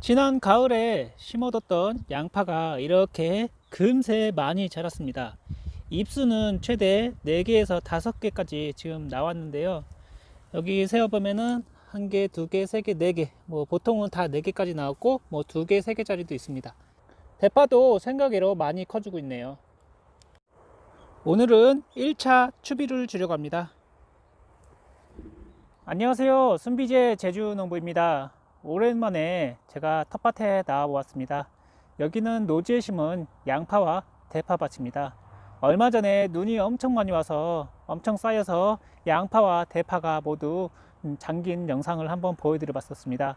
지난 가을에 심어뒀던 양파가 이렇게 금세 많이 자랐습니다. 잎수는 최대 4개에서 5개까지 지금 나왔는데요. 여기 세어보면은 한 개, 두 개, 세 개, 네 개. 뭐 보통은 다네 개까지 나왔고 뭐두 개, 세 개짜리도 있습니다. 대파도 생각외로 많이 커지고 있네요. 오늘은 1차 추비를 주려고 합니다. 안녕하세요. 순비제 제주농부입니다. 오랜만에 제가 텃밭에 나와 보았습니다. 여기는 노지에 심은 양파와 대파밭입니다. 얼마 전에 눈이 엄청 많이 와서 엄청 쌓여서 양파와 대파가 모두 음, 잠긴 영상을 한번 보여드려 봤었습니다.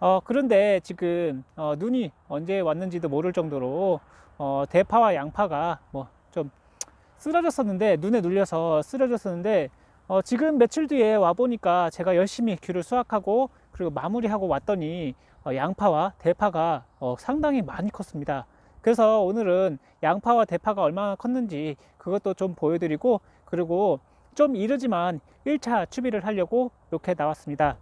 어, 그런데 지금 어, 눈이 언제 왔는지도 모를 정도로 어, 대파와 양파가 뭐 좀 쓰러졌었는데 눈에 눌려서 쓰러졌었는데 어, 지금 며칠 뒤에 와 보니까 제가 열심히 귤을 수확하고 그리고 마무리하고 왔더니 어, 양파와 대파가 어, 상당히 많이 컸습니다. 그래서 오늘은 양파와 대파가 얼마나 컸는지 그것도 좀 보여드리고 그리고 좀 이르지만 1차 추비를 하려고 이렇게 나왔습니다.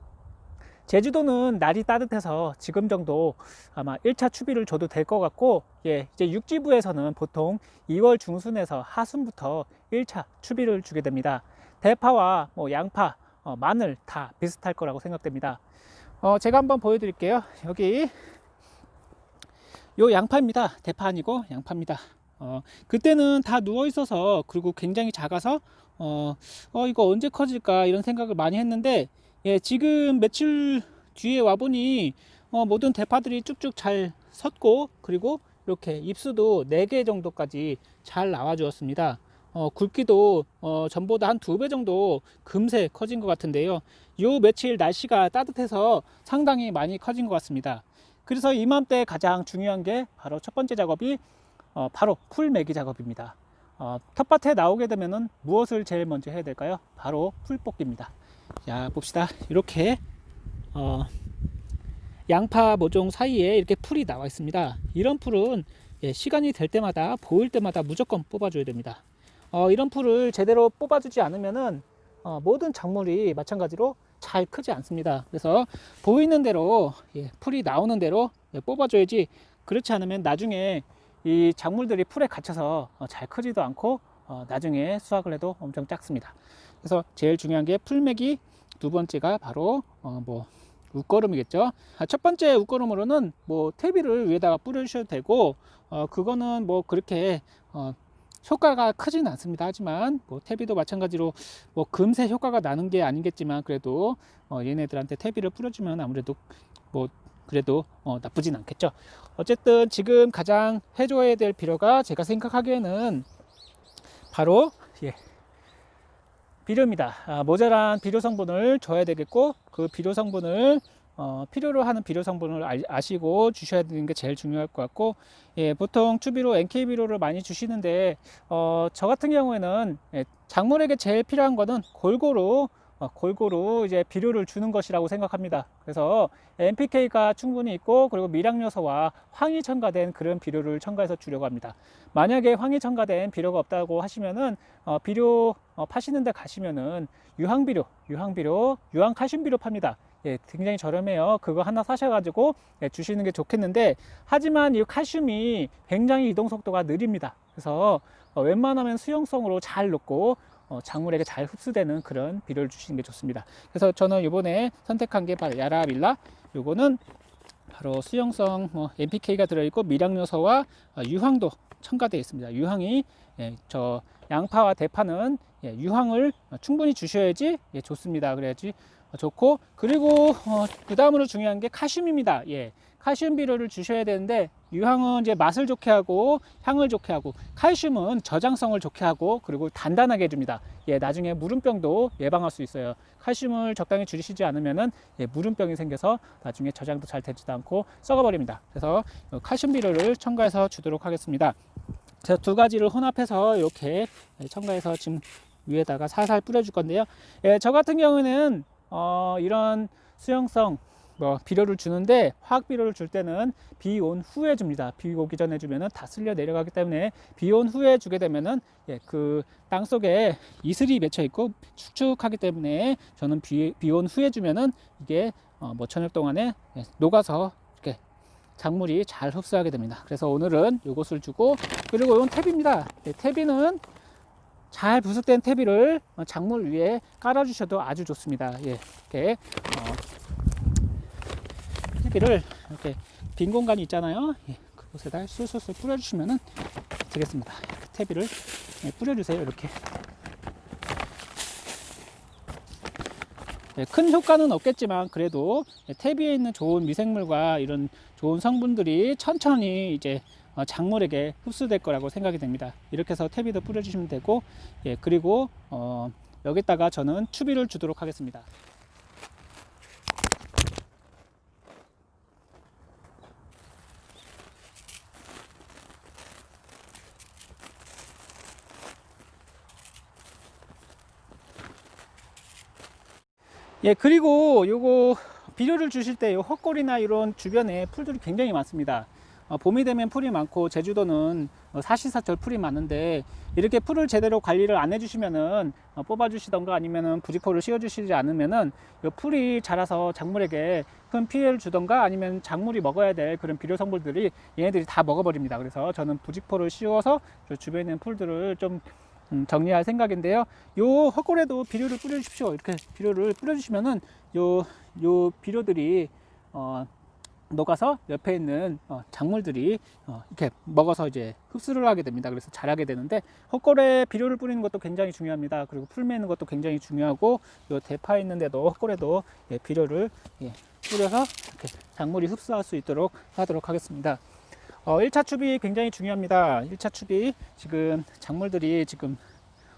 제주도는 날이 따뜻해서 지금 정도 아마 1차 추비를 줘도 될 것 같고 예, 이제 육지부에서는 보통 2월 중순에서 하순부터 1차 추비를 주게 됩니다. 대파와 뭐 양파, 어, 마늘 다 비슷할 거라고 생각됩니다. 어, 제가 한번 보여드릴게요. 여기 요 양파입니다. 대파 아니고 양파입니다. 어, 그때는 다 누워 있어서 그리고 굉장히 작아서 어, 어 이거 언제 커질까 이런 생각을 많이 했는데 예, 지금 며칠 뒤에 와 보니 어, 모든 대파들이 쭉쭉 잘 섰고 그리고 이렇게 잎수도 4개 정도까지 잘 나와 주었습니다. 어, 굵기도 어, 전보다 한 두 배 정도 금세 커진 것 같은데요. 요 며칠 날씨가 따뜻해서 상당히 많이 커진 것 같습니다. 그래서 이맘때 가장 중요한 게 바로 첫 번째 작업이 어, 바로 풀 매기 작업입니다. 어, 텃밭에 나오게 되면은 무엇을 제일 먼저 해야 될까요? 바로 풀 뽑기입니다. 자 봅시다. 이렇게 어, 양파 모종 사이에 이렇게 풀이 나와 있습니다. 이런 풀은 예, 시간이 될 때마다 보일 때마다 무조건 뽑아줘야 됩니다. 어, 이런 풀을 제대로 뽑아주지 않으면은 어, 모든 작물이 마찬가지로 잘 크지 않습니다. 그래서 보이는 대로 예, 풀이 나오는 대로 예, 뽑아줘야지 그렇지 않으면 나중에 이 작물들이 풀에 갇혀서 어, 잘 크지도 않고 어, 나중에 수확을 해도 엄청 작습니다. 그래서 제일 중요한 게 풀매기 두 번째가 바로 어, 뭐 웃거름이겠죠. 아, 첫 번째 웃거름으로는 뭐 퇴비를 위에다가 뿌려주셔도 되고 어, 그거는 뭐 그렇게 어, 효과가 크지는 않습니다. 하지만 뭐 퇴비도 마찬가지로 뭐 금세 효과가 나는 게 아니겠지만 그래도 어, 얘네들한테 퇴비를 뿌려주면 아무래도 뭐 그래도 어, 나쁘진 않겠죠. 어쨌든 지금 가장 해줘야 될 필요가 제가 생각하기에는 바로 예, 비료입니다. 아, 모자란 비료 성분을 줘야 되겠고 그 비료 성분을 어, 필요로 하는 비료 성분을 알- 아시고 주셔야 되는 게 제일 중요할 것 같고 예, 보통 추비로 NK 비료를 많이 주시는데 어, 저 같은 경우에는 예, 작물에게 제일 필요한 거는 골고루 어, 골고루 이제 비료를 주는 것이라고 생각합니다. 그래서 NPK가 충분히 있고 그리고 미량 요소와 황이 첨가된 그런 비료를 첨가해서 주려고 합니다. 만약에 황이 첨가된 비료가 없다고 하시면은 어, 비료 어, 파시는 데 가시면은 유황 비료, 유황 비료, 유황 칼슘 비료 팝니다. 예, 굉장히 저렴해요. 그거 하나 사셔가지고 예, 주시는 게 좋겠는데 하지만 이 칼슘이 굉장히 이동 속도가 느립니다. 그래서 어, 웬만하면 수용성으로 잘 녹고 어, 작물에게 잘 흡수되는 그런 비료를 주시는 게 좋습니다. 그래서 저는 이번에 선택한 게 바로 야라빌라. 요거는 바로 수용성 뭐 NPK가 들어있고 미량 요소와 어, 유황도 첨가되어 있습니다. 유황이 예, 저 양파와 대파는 예, 유황을 충분히 주셔야지 예, 좋습니다. 그래야지 어, 좋고 그리고 어, 그 다음으로 중요한 게 칼슘입니다. 예, 칼슘 비료를 주셔야 되는데 유황은 이제 맛을 좋게 하고 향을 좋게 하고 칼슘은 저장성을 좋게 하고 그리고 단단하게 해줍니다. 예, 나중에 무름병도 예방할 수 있어요. 칼슘을 적당히 줄이시지 않으면은 예, 무름병이 생겨서 나중에 저장도 잘 되지도 않고 썩어버립니다. 그래서 어, 칼슘 비료를 첨가해서 주도록 하겠습니다. 제가 두 가지를 혼합해서 이렇게 첨가해서 지금 위에다가 살살 뿌려줄 건데요. 예, 저 같은 경우는 어, 이런 수용성 뭐 비료를 주는데 화학 비료를 줄 때는 비 온 후에 줍니다. 비 오기 전에 주면은 다 쓸려 내려가기 때문에 비 온 후에 주게 되면은 예, 그 땅 속에 이슬이 맺혀 있고 축축하기 때문에 저는 비 온 후에 주면은 이게 어, 뭐 저녁 동안에 예, 녹아서 이렇게 작물이 잘 흡수하게 됩니다. 그래서 오늘은 이것을 주고 그리고 이건 탭입니다. 네, 탭이는 잘 부숙된 탭이를 작물 위에 깔아주셔도 아주 좋습니다. 예, 이렇게 어, 탭이를 이렇게 빈 공간이 있잖아요. 예, 그곳에다 술술술 뿌려주시면 되겠습니다. 이렇게 탭이를 예, 뿌려주세요. 이렇게 예, 큰 효과는 없겠지만 그래도 탭위에 있는 좋은 미생물과 이런 좋은 성분들이 천천히 이제 어, 작물에게 흡수될 거라고 생각이 됩니다. 이렇게 해서 탭위도 뿌려주시면 되고 예, 그리고 어, 여기다가 저는 추비를 주도록 하겠습니다. 예, 그리고 요거 비료를 주실 때 요 헛골이나 이런 주변에 풀들이 굉장히 많습니다. 어, 봄이 되면 풀이 많고 제주도는 어, 사시사철 풀이 많은데 이렇게 풀을 제대로 관리를 안 해주시면은 어, 뽑아주시던가 아니면은 부직포를 씌워주시지 않으면은 요 풀이 자라서 작물에게 큰 피해를 주던가 아니면 작물이 먹어야 될 그런 비료 성분들이 얘네들이 다 먹어버립니다. 그래서 저는 부직포를 씌워서 저 주변에 있는 풀들을 좀 음, 정리할 생각인데요. 요 헛골에도 비료를 뿌려주십시오. 이렇게 비료를 뿌려주시면은 요, 요 비료들이, 어, 녹아서 옆에 있는 어, 작물들이 어, 이렇게 먹어서 이제 흡수를 하게 됩니다. 그래서 자라게 되는데 헛골에 비료를 뿌리는 것도 굉장히 중요합니다. 그리고 풀 매는 것도 굉장히 중요하고 요 대파 있는데도 헛골에도 예, 비료를 예, 뿌려서 이렇게 작물이 흡수할 수 있도록 하도록 하겠습니다. 어, 1차 추비 굉장히 중요합니다. 1차 추비 지금 작물들이 지금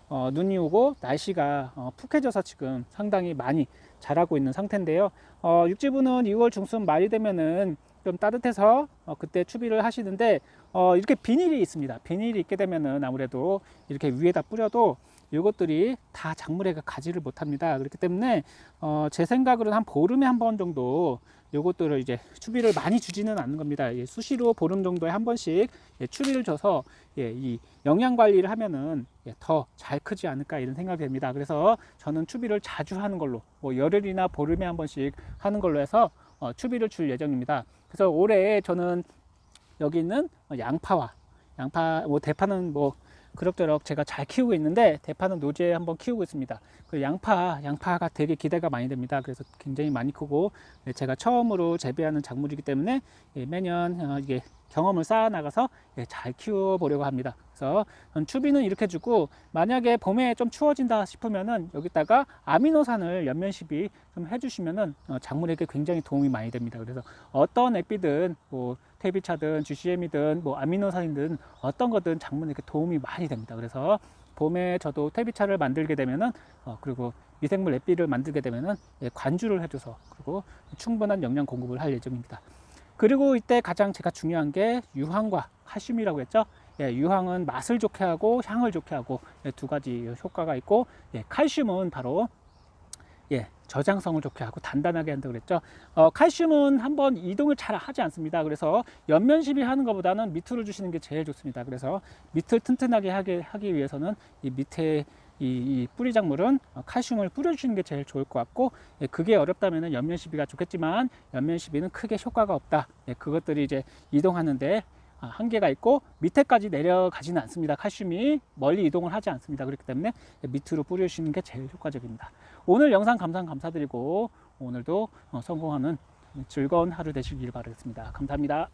어, 눈이 오고 날씨가 어, 푹해져서 지금 상당히 많이 자라고 있는 상태인데요. 어, 육지부는 2월 중순 말이 되면은 좀 따뜻해서 어, 그때 추비를 하시는데 어, 이렇게 비닐이 있습니다. 비닐이 있게 되면은 아무래도 이렇게 위에다 뿌려도 이것들이 다 작물에 가지를 못합니다. 그렇기 때문에 어, 제 생각으로는 한 보름에 한 번 정도 요것들을 이제 추비를 많이 주지는 않는 겁니다. 예, 수시로 보름 정도에 한 번씩 예, 추비를 줘서 예, 이 영양 관리를 하면은 예, 더 잘 크지 않을까 이런 생각이 됩니다. 그래서 저는 추비를 자주 하는 걸로 뭐 열흘이나 보름에 한 번씩 하는 걸로 해서 어, 추비를 줄 예정입니다. 그래서 올해 저는 여기 있는 양파와 양파 뭐 대파는 뭐 그럭저럭 제가 잘 키우고 있는데 대파는 노지에 한번 키우고 있습니다. 그 양파, 양파가 되게 기대가 많이 됩니다. 그래서 굉장히 많이 크고 네, 제가 처음으로 재배하는 작물이기 때문에 예, 매년 어, 이게 경험을 쌓아 나가서 예, 잘 키워 보려고 합니다. 그래서 추비는 이렇게 주고 만약에 봄에 좀 추워진다 싶으면은 여기다가 아미노산을 연면 시비 좀 해주시면은 어, 작물에게 굉장히 도움이 많이 됩니다. 그래서 어떤 액비든 뭐 테비차든 GCM이든 뭐 아미노산이든 어떤 거든 작물에게 도움이 많이 됩니다. 그래서 봄에 저도 퇴비차를 만들게 되면은 어, 그리고 미생물 앱비를 만들게 되면은 예, 관주를 해줘서 그리고 충분한 영양 공급을 할 예정입니다. 그리고 이때 가장 제가 중요한 게 유황과 칼슘이라고 했죠. 예, 유황은 맛을 좋게 하고 향을 좋게 하고 예, 두 가지 효과가 있고 예, 칼슘은 바로 예, 저장성을 좋게 하고 단단하게 한다고 그랬죠. 어, 칼슘은 한번 이동을 잘 하지 않습니다. 그래서 옆면 시비 하는 것보다는 밑으로 주시는 게 제일 좋습니다. 그래서 밑을 튼튼하게 하게 하기 위해서는 이 밑에 이, 이 뿌리 작물은 칼슘을 뿌려주시는 게 제일 좋을 것 같고 예, 그게 어렵다면 옆면 시비가 좋겠지만 옆면 시비는 크게 효과가 없다. 예, 그것들이 이제 이동하는데 아, 한계가 있고 밑에까지 내려가지는 않습니다. 칼슘이 멀리 이동을 하지 않습니다. 그렇기 때문에 밑으로 뿌려주시는 게 제일 효과적입니다. 오늘 영상 감상 감사드리고 오늘도 어, 성공하는 즐거운 하루 되시길 바라겠습니다. 감사합니다.